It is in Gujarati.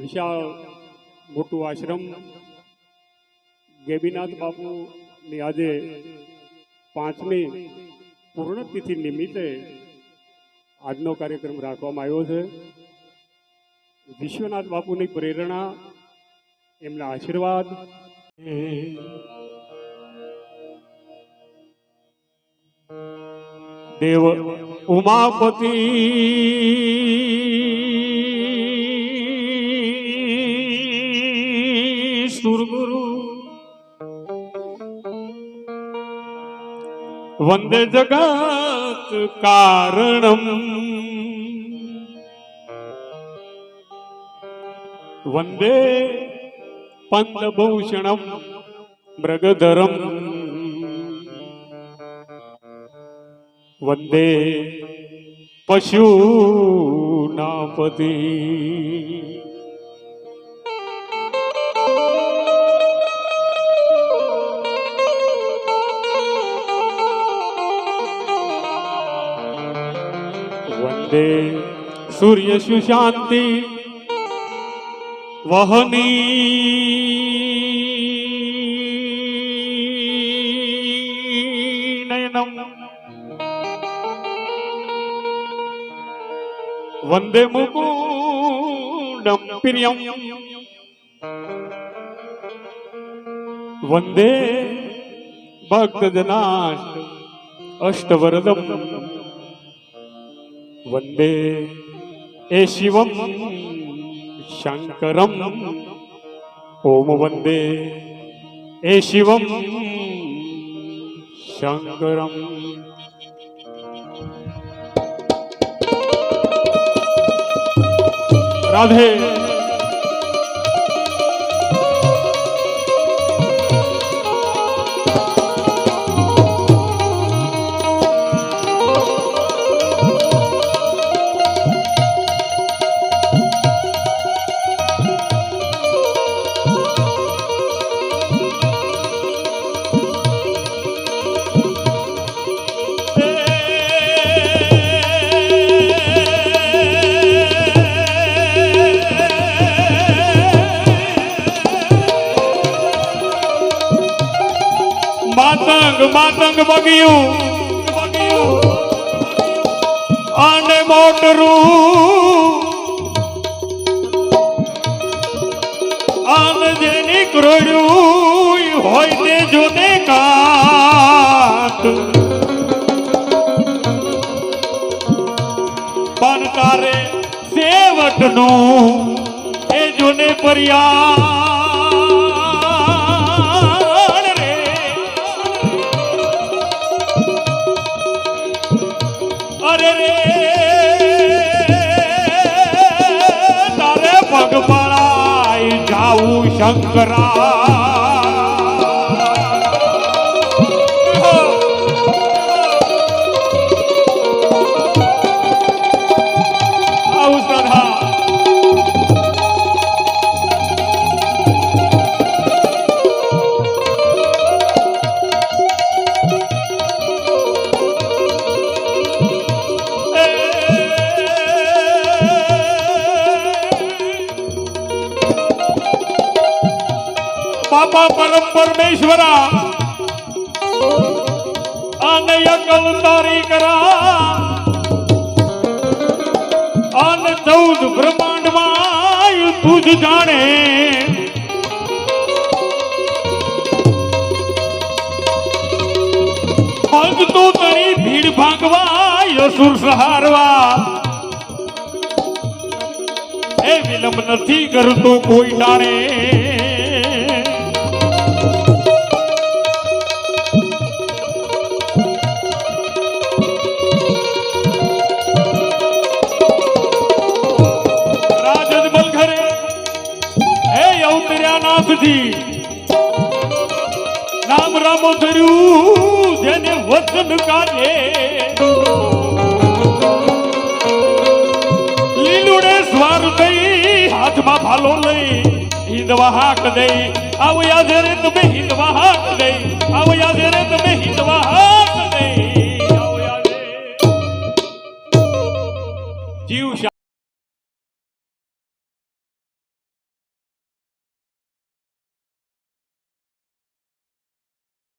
વિશાળ મોટું આશ્રમ ગેબીનાથ બાપુની આજે પાંચમી પૂર્ણતિથિ નિમિત્તે આજનો કાર્યક્રમ રાખવામાં આવ્યો છે. વિશ્વનાથ બાપુની પ્રેરણા, એમના આશીર્વાદ. દેવ ઉમાપતિ વંદે જગત કારણમ. વંદે પંદભૂષણમ મૃગધરમ. વંદે પશુનાપતિ. વંદે સૂર્ય સુશાંતિ વહની. નયનમ. વંદે મુકુંડમ પ્રિયમ. વંદે ભક્તજનાષ્ટ અષ્ટવરદમ. વંદે. એ શિવમ શંકરમ. ઓમ વંદે. એ શિવમ શંકરમ. રાધે. માતંગ માતંગ બગ્યું અને મોટરું. અને જેની ક્રોડ્યું હોય તે જોતે કાત. પણ તારે સેવટનું એ જોને પર્યાણ શંકરા આને અકલ તારી કરા. આને ચૌદ બ્રહ્માંડમાં તું જ જાણે. તો તણી ભીડ ભાગવા યસુર સહારવા. એ વિલંબ નથી કરતો કોઈ ટાણે નાથજી રામ રામો ધર્યું જેને વચન કાઢે. લીલુડે સ્વાર થઈ હાથમાં ભાલો લઈ હિંદવા હાક દઈ. આવો યાદ રે તમે હિંદવા હાક દઈ. આવો યાદ રે તમે હિંદવા હાક દઈ. જીવ